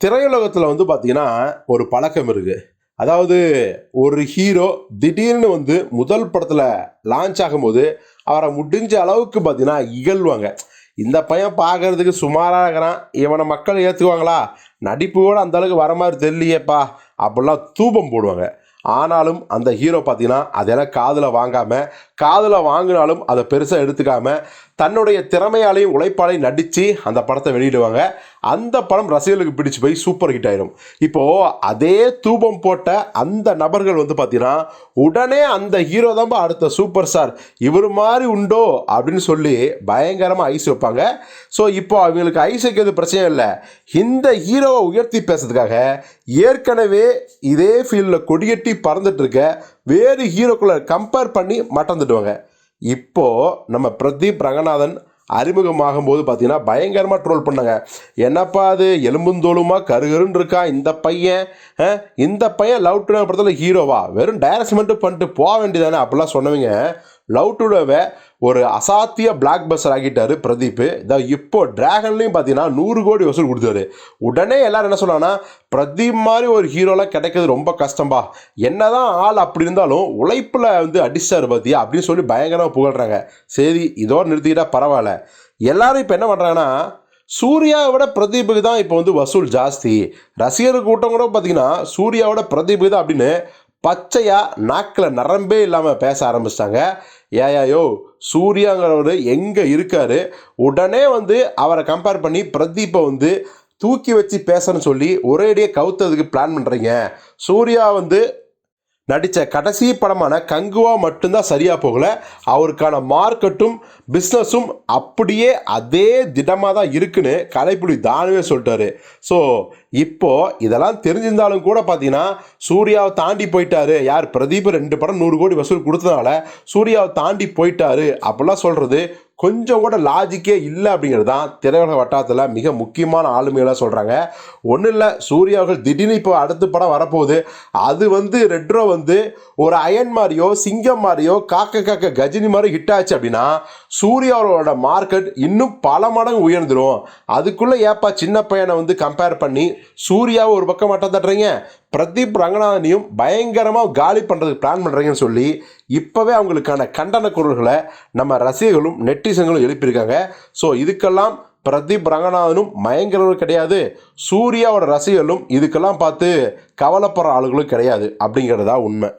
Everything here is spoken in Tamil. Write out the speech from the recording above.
திரையுலகத்தில் வந்து பார்த்தீங்கன்னா ஒரு பழக்கம் இருக்குது அதாவது ஒரு ஹீரோ திடீர்னு வந்து முதல் படத்தில் லான்ச் ஆகும்போது அவரை முடிஞ்ச அளவுக்கு பார்த்தீங்கன்னா இகழ்வாங்க. இந்த பையன் பார்க்கறதுக்கு சுமாராக இருக்கிறான். இவனை மக்கள் ஏற்றுக்குவாங்களா நடிப்பு கூட அந்த அளவுக்கு வர மாதிரி தெரியலையேப்பா அப்படிலாம் தூபம் போடுவாங்க. ஆனாலும் அந்த ஹீரோ பார்த்தீங்கன்னா அதெல்லாம் காதில் வாங்காமல் காதில் வாங்கினாலும் அதை பெருசாக எடுத்துக்காமல் தன்னுடைய திறமையாலையும் உழைப்பாலையும் நடித்து அந்த படத்தை வெளியிடுவாங்க. அந்த படம் ரசிகர்களுக்கு பிடிச்சு போய் சூப்பர் ஹிட் ஆயிரும். இப்போது அதே தூபம் போட்ட அந்த நபர்கள் வந்து பார்த்தீங்கன்னா உடனே அந்த ஹீரோ தான் அடுத்த சூப்பர் ஸ்டார் இவர் மாதிரி உண்டோ அப்படின்னு சொல்லி பயங்கரமாக ஐஸ் வைப்பாங்க. ஸோ இப்போ அவங்களுக்கு ஐஸ் வைக்கிறது பிரச்சனை இல்லை. இந்த ஹீரோவை உயர்த்தி பேசுறதுக்காக ஏற்கனவே இதே ஃபீல்டில் கொடியட்டி பறந்துட்டு இருக்க வேறு ஹீரோக்குள்ள கம்பேர் பண்ணி மட்டம் தட்டுவாங்க இப்போது நம்ம பிரதீப் ரங்கநாதன் அறிமுகமாகும் போது பார்த்தீங்கன்னா பயங்கரமாக ட்ரோல் பண்ணாங்க. என்னப்பா அது? எலும்புந்தோலுமா கருகருன்னு இருக்கா இந்த பையன் இந்த பையன் லவ் டுடே படத்தில் ஹீரோவா வெறும் டைரக்ஷன் மட்டும் பண்ணிட்டு போக வேண்டியதானே அப்படிலாம் சொன்னவங்க லவ் டுடேவை ஒரு அசாத்திய பிளாக் பஸ்டர் ஆக்கிட்டாரு பிரதீப். இதோ இப்போ டிராகன்லையும் பார்த்தீங்கன்னா நூறு கோடி வசூல் கொடுத்தாரு. உடனே எல்லாரும் என்ன சொன்னாங்கன்னா பிரதீப் மாதிரி ஒரு ஹீரோலாம் கிடைக்கிறது ரொம்ப கஷ்டம்பா. என்னதான் ஆள் அப்படி இருந்தாலும் உழைப்பில் வந்து அடிச்சார் பார்த்தியா அப்படின்னு சொல்லி பயங்கரமாக புகழ்றாங்க. சரி இதோட நிறுத்திக்கிட்டா பரவாயில்ல. எல்லாரும் இப்போ என்ன பண்ணுறாங்கன்னா சூர்யாவை விட பிரதீப்புக்கு தான் இப்போ வந்து வசூல் ஜாஸ்தி. ரசிகர் கூட்டம் கூட பார்த்தீங்கன்னா சூர்யாவோட பிரதீப்புக்கு தான் அப்படின்னு பச்சையாக நாக்கில் நரம்பே இல்லாமல் பேச ஆரம்பிச்சிட்டாங்க. ஏயாயோ சூர்யாங்கிறவர் எங்கே இருக்காரு? உடனே வந்து அவரை கம்பேர் பண்ணி பிரதீப்பை வந்து தூக்கி வச்சு பேசணும்னு சொல்லி ஒரேடியே கவுத்ததுக்கு பிளான் பண்ணுறீங்க சூர்யா வந்து நடித்த கடைசி படமான கங்குவா மட்டும்தான் சரியாக போகல. அவருக்கான மார்க்கெட்டும் பிஸ்னஸும் அப்படியே அதே திடமாக தான் இருக்குன்னு கலைப்புலி தானுவே சொல்லிட்டாரு. ஸோ இப்போ இதெல்லாம் தெரிஞ்சிருந்தாலும் கூட பார்த்தீங்கன்னா சூர்யாவை தாண்டி போயிட்டாரு. யார்? பிரதீப் ரெண்டு படம் நூறு கோடி வசூல் கொடுத்ததுனால சூர்யாவை தாண்டி போயிட்டாரு அப்படிலாம் சொல்கிறது கொஞ்சம் கூட லாஜிக்கே இல்லை அப்படிங்கிறது தான் திரையுலக வட்டாரத்தில் மிக முக்கியமான ஆளுமைகளாக சொல்கிறாங்க ஒன்றும் இல்லை சூர்யா அவர்கள் திடீர்னு இப்போ அடுத்த படம் வரப்போகுது. அது வந்து ரெட்ரோ வந்து ஒரு அயன் மாதிரியோ சிங்கம் மாதிரியோ காக்க காக்க கஜினி மாதிரி ஹிட் ஆச்சு அப்படின்னா சூர்யாவோட மார்க்கெட் இன்னும் பல மடங்கு உயர்ந்துடும் அதுக்குள்ளே ஏப்பா சின்ன பையனை வந்து கம்பேர் பண்ணி சூர்யாவை ஒரு பக்கம் மட்டம் தட்டுறீங்க. பிரதீப் ரங்கநாதனையும் பயங்கரமாக காலி பண்ணுறதுக்கு பிளான் பண்ணுறீங்கன்னு சொல்லி இப்போவே அவங்களுக்கான கண்டன குரல்களை நம்ம ரசிகர்களும் நெட்டிசன்களும் எழுப்பியிருக்காங்க. ஸோ இதுக்கெல்லாம் பிரதீப் ரங்கநாதனும் மயங்கிறவரும் கிடையாது. சூர்யாவோட ரசிகர்களும் இதுக்கெல்லாம் பார்த்து கவலைப்படுற ஆளுகளும் கிடையாது அப்படிங்கிறதா உண்மை.